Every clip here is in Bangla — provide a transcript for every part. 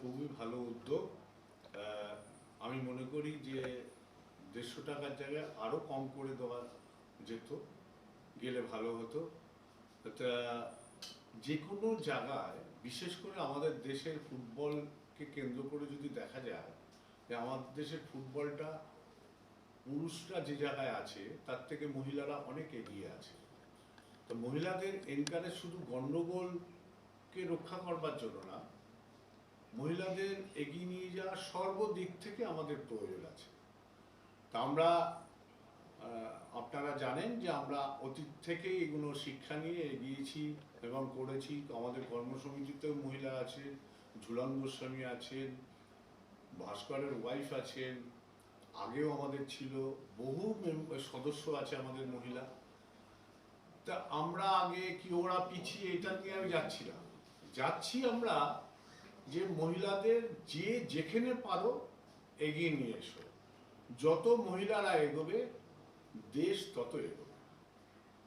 খুবই ভালো উদ্যোগ। আমি মনে করি যে দেড়শো টাকার জায়গায় আরও কম করে দেওয়া যেত, গেলে ভালো হতো। তা যে কোনো জায়গায়, বিশেষ করে আমাদের দেশের ফুটবলকে কেন্দ্র করে যদি দেখা যায় যে আমাদের দেশের ফুটবলটা পুরুষরা যে জায়গায় আছে, তার থেকে মহিলারা অনেক এগিয়ে আছে। তো মহিলাদের এনকারেজ শুধু গণ্ডগোলকে রক্ষা করবার জন্য না মহিলাদের এগিয়ে নিয়ে যাওয়ার সর্বদিক থেকে আমাদের প্রয়োজন আছে। তা আমরা আপনারা জানেন যে আমরা অতীত থেকেই এগুলো শিক্ষা নিয়ে এগিয়েছি এবং করেছি। আমাদের কর্মসমিতিতেও মহিলা আছে ঝুলন গোস্বামী আছেন, ভাস্করের ওয়াইফ আছেন, আগেও আমাদের ছিল, বহু সদস্য আছে আমাদের মহিলা। তা আমরা আগে কি ওরা পিছিয়ে এটা নিয়ে আমি যাচ্ছি না। যাচ্ছি আমরা যে মহিলাদের যে যেখানে পারো এগিয়ে নিয়ে এসো। যত মহিলারা এগোবে, দেশ তত এগোবে।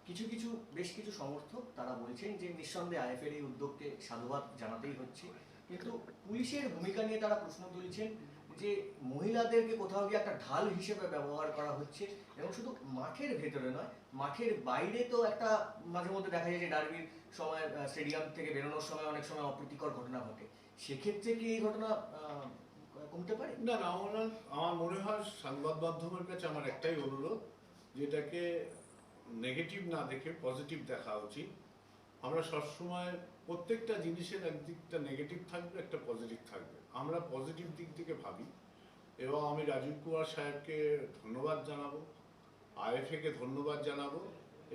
কিছু কিছু, বেশ কিছু সমর্থক তারা বলছেন যে নিঃসন্দেহে আইএফের এই উদ্যোগকে সাধুবাদ জানাতেই হচ্ছে। কিন্তু পুলিশের ভূমিকা নিয়ে তারা প্রশ্ন তুলছেন। যে মহিলাদেরকে কোথাও গিয়ে একটা ঢাল হিসেবে ব্যবহার করা হচ্ছে, এবং শুধু মাঠের ভেতরে নয়, মাঠের বাইরে তো একটা মাঝে মধ্যে দেখা যায় যে ডার্বির সময় স্টেডিয়াম থেকে বেরোনোর সময় অনেক সময় অপ্রীতিকর ঘটনা ঘটে। সেক্ষেত্রে কি এই ঘটনা কমতে পারে? না না, আমার আমার মনে হয় সংবাদ মাধ্যমের কাছে আমার একটাই অনুরোধ, যেটাকে নেগেটিভ না দেখে পজিটিভ দেখা উচিত। আমরা সবসময় প্রত্যেকটা জিনিসের একদিকটা নেগেটিভ থাকবে, একটা পজিটিভ থাকবে। আমরা পজিটিভ দিক থেকে ভাবি এবং আমি রাজীব কুমার সাহেবকে ধন্যবাদ জানাব, আইএফএকে ধন্যবাদ জানাব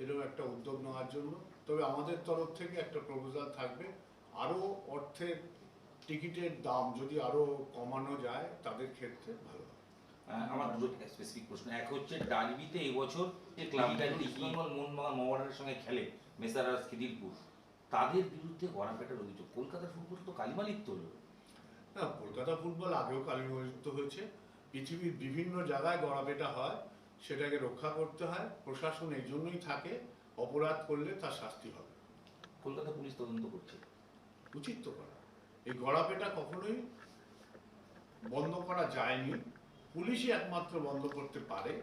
এরকম একটা উদ্যোগ নেওয়ার জন্য। তবে আমাদের তরফ থেকে একটা প্রপোজাল থাকবে, আরও অর্থের টিকিটের দাম যদি আরও কমানো যায়, তাদের ক্ষেত্রে ভালো আমার দুটো স্পেসিফিক প্রশ্ন। এক হচ্ছে ডার্বিতে এবছর যে ক্লাবটা ইস্ট বেঙ্গল মোহনবাগান সঙ্গে খেলে মেসারাস খিদিরপুর তাদের বিরুদ্ধে গড়াপেটার অভিযোগ। কলকাতার ফুটবল তো কালিমালিপ্ত হলো না কলকাতা ফুটবল আগেও কালিমযুক্ত হয়েছে। পৃথিবীর বিভিন্ন জায়গায় গড়াবেটা হয় সেটাকে রক্ষা করতে হয় প্রশাসন এই জন্যই থাকে অপরাধ করলে তার শাস্তি হবে। কলকাতা পুলিশ তদন্ত করছে। উচিত তো করা। এই গড়াপেটা কখনোই বন্ধ করা যায়নি। পুলিশই একমাত্র বন্ধ করতে পারে।